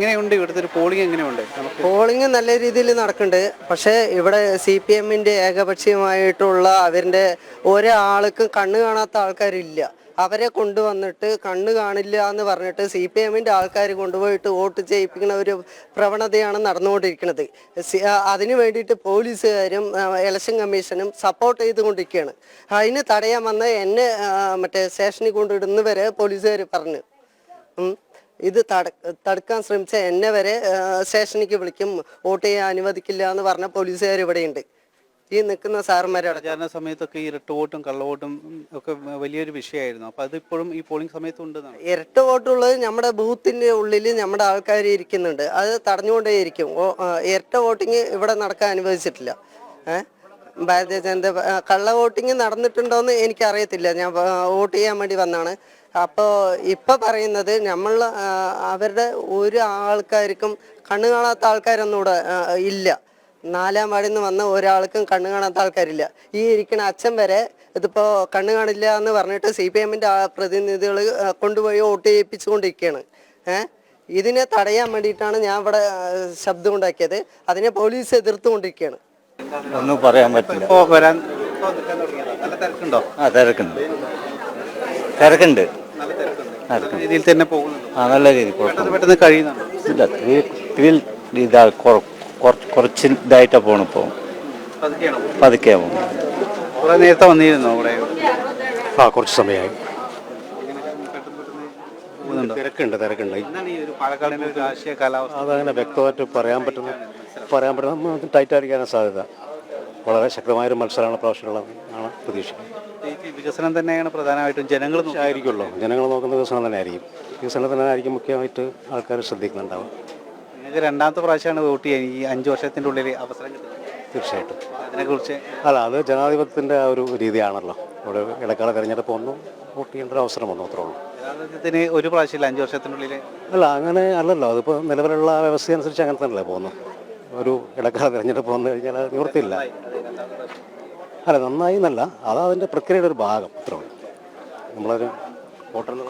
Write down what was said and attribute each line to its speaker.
Speaker 1: എങ്ങനെയുണ്ട് ഇവിടുത്തെ പോളിംഗ് എങ്ങനെയുണ്ട്?
Speaker 2: പോളിംഗ് നല്ല രീതിയിൽ നടക്കുന്നുണ്ട്. പക്ഷേ ഇവിടെ സി പി എമ്മിന്റെ ഏകപക്ഷീയമായിട്ടുള്ള അവരുടെ ഒരാൾക്കും കണ്ണ് കാണാത്ത ആൾക്കാരില്ല. അവരെ കൊണ്ടുവന്നിട്ട് കണ്ണ് കാണില്ല എന്ന് പറഞ്ഞിട്ട് സി പി എമ്മിന്റെ ആൾക്കാർ കൊണ്ടുപോയിട്ട് വോട്ട് ചെയ്യിപ്പിക്കുന്ന ഒരു പ്രവണതയാണ് നടന്നുകൊണ്ടിരിക്കുന്നത്. അതിനു വേണ്ടിയിട്ട് പോലീസുകാരും ഇലക്ഷൻ കമ്മീഷനും സപ്പോർട്ട് ചെയ്തുകൊണ്ടിരിക്കുകയാണ്. അതിന് തടയാൻ വന്ന എന്നെ മറ്റേ സ്റ്റേഷനിൽ കൊണ്ടിടുന്നവരെ പോലീസുകാർ പറഞ്ഞു. ഇത് തട തടുക്കാൻ ശ്രമിച്ച എന്നെ വരെ സ്റ്റേഷനിലേക്ക് വിളിക്കും. വോട്ട് ചെയ്യാൻ അനുവദിക്കില്ല എന്ന് പറഞ്ഞ പോലീസുകാർ ഇവിടെയുണ്ട്. ഈ നിൽക്കുന്ന സാറുമാരടക്കം
Speaker 1: പ്രചാരണ സമയത്തൊക്കെ ഇരട്ട വോട്ടും കള്ളവോട്ടും ഒക്കെ വലിയൊരു വിഷയമായിരുന്നു. അപ്പൊ അതിപ്പോഴും ഈ പോളിംഗ് സമയത്ത് ഉണ്ട്
Speaker 2: ഇരട്ട വോട്ടുള്ളത് നമ്മുടെ ബൂത്തിന്റെ ഉള്ളിൽ നമ്മുടെ ആൾക്കാർ ഇരിക്കുന്നുണ്ട്. അത് തടഞ്ഞുകൊണ്ടേയിരിക്കും ഇരട്ട വോട്ടിങ് ഇവിടെ നടക്കാൻ അനുവദിച്ചിട്ടില്ല. ഏഹ് ഭാരതീയ ജനത കള്ള വോട്ടിങ് നടന്നിട്ടുണ്ടോയെന്ന് എനിക്കറിയത്തില്ല. ഞാൻ വോട്ട് ചെയ്യാൻ വേണ്ടി വന്നാണ്. അപ്പോൾ ഇപ്പം പറയുന്നത് നമ്മൾ അവരുടെ ഒരു ആൾക്കാർക്കും കണ്ണു കാണാത്ത ആൾക്കാരൊന്നും ഇവിടെ ഇല്ല. നാലാം വാർഡിൽ നിന്ന് വന്ന ഒരാൾക്കും കണ്ണു കാണാത്ത ആൾക്കാരില്ല. ഈ ഇരിക്കുന്ന അച്ഛൻ വരെ ഇതിപ്പോ കണ്ണു കാണില്ല എന്ന് പറഞ്ഞിട്ട് സി പി എമ്മിന്റെ പ്രതിനിധികൾ കൊണ്ടുപോയി വോട്ട് ചെയ്യിപ്പിച്ചുകൊണ്ടിരിക്കുകയാണ് ഏഹ് ഇതിനെ തടയാൻ വേണ്ടിയിട്ടാണ് ഞാൻ ഇവിടെ ശബ്ദം ഉണ്ടാക്കിയത്. അതിനെ പോലീസ് എതിർത്തുകൊണ്ടിരിക്കുകയാണ്
Speaker 3: ഒന്നും പറയാൻ പറ്റില്ല.
Speaker 1: ഇപ്പോ വരാൻ. തിരക്കുണ്ടോ?
Speaker 3: ആ തിരക്കുണ്ട്. തിരക്കുണ്ട്.
Speaker 1: രീതിയിൽ തന്നെ പോകുന്നുണ്ടോ.
Speaker 3: ആ നല്ല രീതി
Speaker 1: പെട്ടെന്ന് പെട്ടെന്ന് കഴിയുന്നുണ്ടോ.
Speaker 3: ഇല്ല ഇതിൽ ഇതാ കുറച്ച് ഇതായിട്ടാ പോണിപ്പോ
Speaker 1: പതുക്കെയാണോ
Speaker 3: പതുക്കെ പോകും
Speaker 1: കുറെ നേരത്തെ വന്നിരുന്നോ ഇവിടെ
Speaker 4: ആ കുറച്ച് സമയമായി. തിരക്കുണ്ട് തിരക്കുണ്ട്. അതങ്ങനെ വ്യക്തമായിട്ട് പറയാൻ പറ്റുന്ന പറയാൻ പറ്റുന്ന ടൈറ്റ് ആയിരിക്കാനാണ് സാധ്യത. വളരെ ശക്തമായൊരു മത്സരമാണ് പ്രാവശ്യമുള്ളത് ആണ് പ്രതീക്ഷിക്കുന്നത്.
Speaker 1: വികസനം തന്നെയാണ് പ്രധാനമായിട്ടും ജനങ്ങൾ.
Speaker 4: ആയിരിക്കുമല്ലോ. ജനങ്ങൾ നോക്കുന്ന വികസനം തന്നെ ആയിരിക്കും. വികസനം തന്നെ ആയിരിക്കും മുഖ്യമായിട്ട് ആൾക്കാർ ശ്രദ്ധിക്കുന്നുണ്ടാവും
Speaker 1: നിങ്ങൾക്ക് രണ്ടാമത്തെ പ്രാവശ്യമാണ് വോട്ട് ചെയ്യാൻ ഈ അഞ്ച് വർഷത്തിന്റെ ഉള്ളിൽ അവസരം കിട്ടുന്നത്.
Speaker 4: തീർച്ചയായിട്ടും.
Speaker 1: അതിനെക്കുറിച്ച്
Speaker 4: അല്ല അത് ജനാധിപത്യത്തിന്റെ ആ ഒരു രീതിയാണല്ലോ. ഇവിടെ ഇടക്കാല തിരഞ്ഞെടുപ്പ് വന്നു വോട്ട് ചെയ്യേണ്ട ഒരു അവസരം വന്നു അത്രേ ഉള്ളൂ.
Speaker 1: ജനാധിപത്യത്തിന് ഒരു പ്രാവശ്യമില്ല അഞ്ച് വർഷത്തിനുള്ളിൽ
Speaker 4: അല്ല അങ്ങനെ അല്ലല്ലോ. അതിപ്പോൾ നിലവിലുള്ള വ്യവസ്ഥ അനുസരിച്ച് അങ്ങനെ തന്നെയല്ലേ പോകുന്നു ഒരു ഇടക്കാല തിരഞ്ഞെടുപ്പ് വന്നു കഴിഞ്ഞാൽ നിവൃത്തിയില്ല. അല്ല നന്നായി എന്നല്ല അത് അതിന്റെ പ്രക്രിയയുടെ ഒരു ഭാഗം അത്രയുള്ളൂ നമ്മളൊരു ഹോട്ടലിൽ